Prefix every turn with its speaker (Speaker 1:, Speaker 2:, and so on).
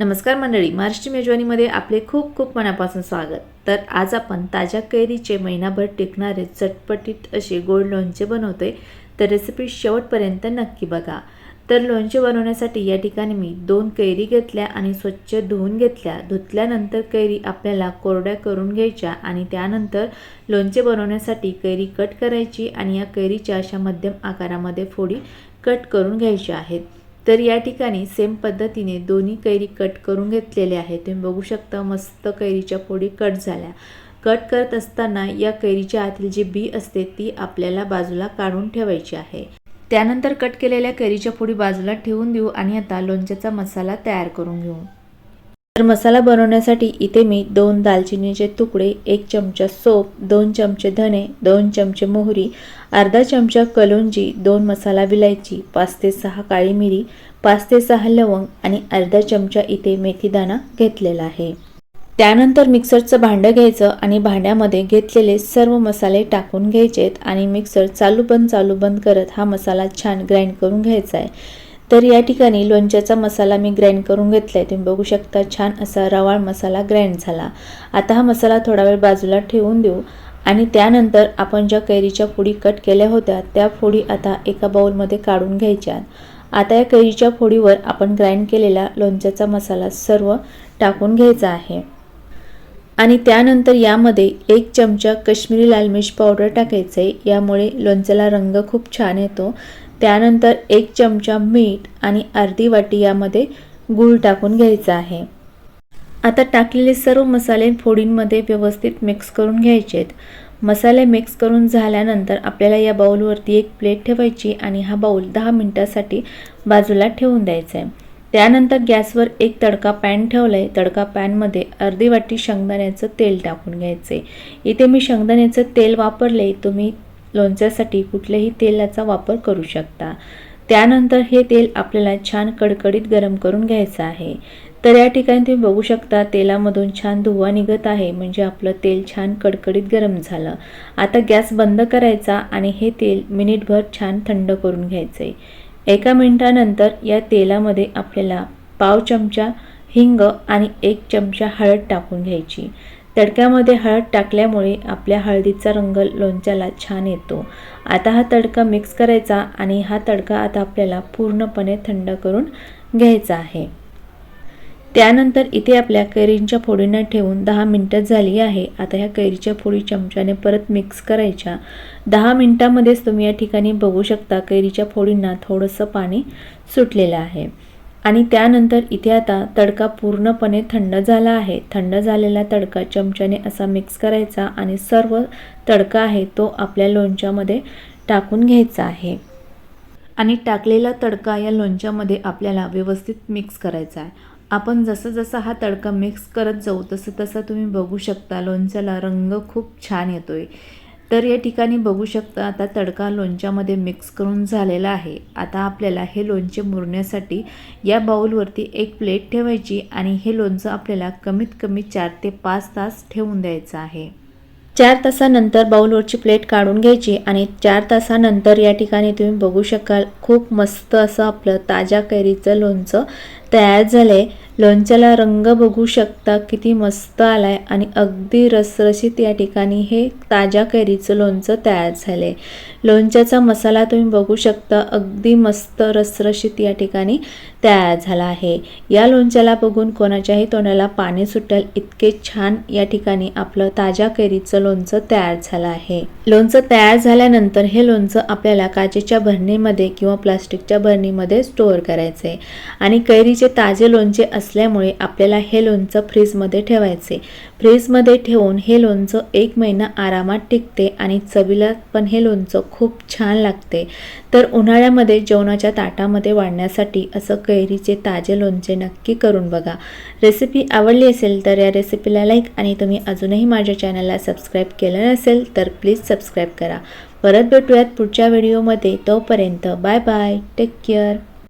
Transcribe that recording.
Speaker 1: नमस्कार मंडळी महाराष्ट्र मेजवानीमध्ये आपले खूप खूप मनापासून स्वागत. तर आज आपण ताज्या कैरीचे महिनाभर टिकणारे चटपटीत असे गोड लोणचे बनवतोय. तर रेसिपी शेवटपर्यंत नक्की बघा. तर लोणचे बनवण्यासाठी या ठिकाणी मी दोन कैरी घेतल्या आणि स्वच्छ धुवून घेतल्या. धुतल्यानंतर कैरी आपल्याला कोरड्या करून घ्यायच्या आणि त्यानंतर लोणचे बनवण्यासाठी कैरी कट करायची आणि या कैरीच्या अशा मध्यम आकारामध्ये फोडी कट करून घ्यायच्या आहेत. तर या ठिकाणी सेम पद्धतीने दोन्ही कैरी कट करून घेतलेले आहेत. तुम्ही बघू शकता मस्त कैरीच्या फोडी कट झाल्या. कट करत असताना या कैरीच्या आतील जी बी असते ती आपल्याला बाजूला काढून ठेवायची आहे. त्यानंतर कट केलेल्या कैरीच्या फोडी बाजूला ठेवून देऊ आणि आता लोणच्याचा मसाला तयार करून घेऊ. तर मसाला बनवण्यासाठी इथे मी दोन दालचिनीचे तुकडे एक चमचा सोप दोन चमचे धने दोन चमचे मोहरी अर्धा चमचा कलोंजी दोन मसाला विलायची पाच ते सहा काळी मिरी पाच ते सहा लवंग आणि अर्धा चमचा इथे मेथीदाणा घेतलेला आहे. त्यानंतर मिक्सरचं भांडं घ्यायचं आणि भांड्यामध्ये घेतलेले सर्व मसाले टाकून घ्यायचेत आणि मिक्सर चालू बंद चालू बंद करत हा मसाला छान ग्राइंड करून घ्यायचा आहे. तर या ठिकाणी लोणच्याचा मसाला मी ग्राइंड करून घेतला आहे तुम्ही बघू शकता छान असा रवाळ मसाला ग्राइंड झाला. आता हा मसाला थोडा वेळ बाजूला ठेवून देऊ आणि त्यानंतर आपण ज्या कैरीच्या फोडी कट केल्या होत्या त्या फोडी आता एका बाउलमध्ये काढून घ्यायच्या. आता या कैरीच्या फोडीवर आपण ग्राइंड केलेला लोणच्याचा मसाला सर्व टाकून घ्यायचा आहे. आणि त्यानंतर यामध्ये एक चमचा कश्मीरी लाल मिर्च पावडर टाकायचं आहे यामुळे लोणच्याला रंग खूप छान येतो. त्यानंतर एक चमचा मीठ आणि अर्धी वाटी यामध्ये गूळ टाकून घ्यायचा आहे. आता टाकलेले सर्व मसाले फोडींमध्ये व्यवस्थित मिक्स करून घ्यायचेत मसाले मिक्स करून झाल्यानंतर आपल्याला या बाऊलवरती एक प्लेट ठेवायची आणि हा बाऊल दहा मिनटासाठी बाजूला ठेवून द्यायचा आहे. त्यानंतर गॅसवर एक तडका पॅन ठेवला आहे तडका पॅनमध्ये अर्धी वाटी शेंगदाण्याचं तेल टाकून घ्यायचे. इथे मी शेंगदाण्याचं तेल वापरले तुम्ही लोणच्यासाठी कुठल्याही तेलाचा वापर करू शकता. त्यानंतर हे तेल आपल्याला छान कडकडीत गरम करून घ्यायचं आहे. तर या ठिकाणी तुम्ही बघू शकता तेलामधून छान धुवा निघत आहे म्हणजे आपलं तेल छान कडकडीत गरम झालं. आता गॅस बंद करायचा आणि हे तेल मिनिटभर छान थंड करून घ्यायचं आहे एका मिनिटानंतर या तेलामध्ये आपल्याला पाव चमचा हिंग आणि एक चमचा हळद टाकून घ्यायची. तडक्यामध्ये हळद टाकल्यामुळे आपल्या हळदीचा रंग लोणच्याला छान येतो. आता हा तडका मिक्स करायचा आणि हा तडका आता आपल्याला पूर्णपणे थंड करून घ्यायचा आहे. त्यानंतर इथे आपल्या कैरींच्या फोडींना ठेवून दहा मिनटं झाली आहे. आता ह्या कैरीच्या फोडी चमच्याने परत मिक्स करायच्या. दहा मिनटामध्येच तुम्ही या ठिकाणी बघू शकता कैरीच्या फोडींना थोडंसं पाणी सुटलेलं आहे. आणि त्यानंतर इथे आता तडका पूर्णपणे थंड झाला आहे. थंड झालेला तडका चमच्याने असा मिक्स करायचा आणि सर्व तडका आहे तो आपल्या लोणच्यामध्ये टाकून घ्यायचा आहे. आणि टाकलेला तडका या लोणच्यामध्ये आपल्याला व्यवस्थित मिक्स करायचा आहे. आपण जसं जसं हा तडका मिक्स करत जाऊ तसं तसं तुम्ही बघू शकता लोणच्याला रंग खूप छान येतो आहे तर या ठिकाणी बघू शकता आता तडका लोणच्यामध्ये मिक्स करून झालेला आहे. आता आपल्याला हे लोणचे मुरण्यासाठी या बाऊलवरती एक प्लेट ठेवायची आणि हे लोणचं आपल्याला कमीत कमी चार ते पाच तास ठेवून द्यायचं आहे. चार तासानंतर बाऊलवरची प्लेट काढून घ्यायची आणि चार तासानंतर या ठिकाणी तुम्ही बघू शकाल खूप मस्त असं आपलं ताज्या कैरीचं लोणचं तयार झालं. आहे लोणच्याला रंग बघू शकता किती मस्त आला आहे आणि अगदी रसरशीत या ठिकाणी हे ताज्या कैरीचं लोणचं तयार झालं आहे लोणच्याचा मसाला तुम्ही बघू शकता अगदी मस्त रसरशीत या ठिकाणी तयार झाला आहे. या लोणच्याला बघून कोणाच्याही तोंडाला पाणी सुटेल इतके छान या ठिकाणी आपलं ताज्या कैरीचं लोणचं तयार झालं आहे. लोणचं तयार झाल्यानंतर हे लोणचं आपल्याला काचेच्या भरणीमध्ये किंवा प्लास्टिकच्या भरणीमध्ये स्टोअर करायचं आहे आणि कैरी कैरीचे ताजे लोणचे असल्यामुळे आपल्याला हे लोणचं फ्रीजमध्ये ठेवायचे. फ्रीजमध्ये ठेवून हे लोणचं एक महिना आरामात टिकते आणि चवीला पण हे लोणचं खूप छान लागते. तर उन्हाळ्यामध्ये जेवणाच्या ताटामध्ये वाढण्यासाठी असं कैरीचे ताजे लोणचे नक्की करून बघा. रेसिपी आवडली असेल तर या रेसिपीला लाईक आणि तुम्ही अजूनही माझ्या चॅनलला सबस्क्राईब केलं नसेल तर प्लीज सबस्क्राईब करा. परत भेटूयात पुढच्या व्हिडिओमध्ये. तोपर्यंत बाय बाय. Take care.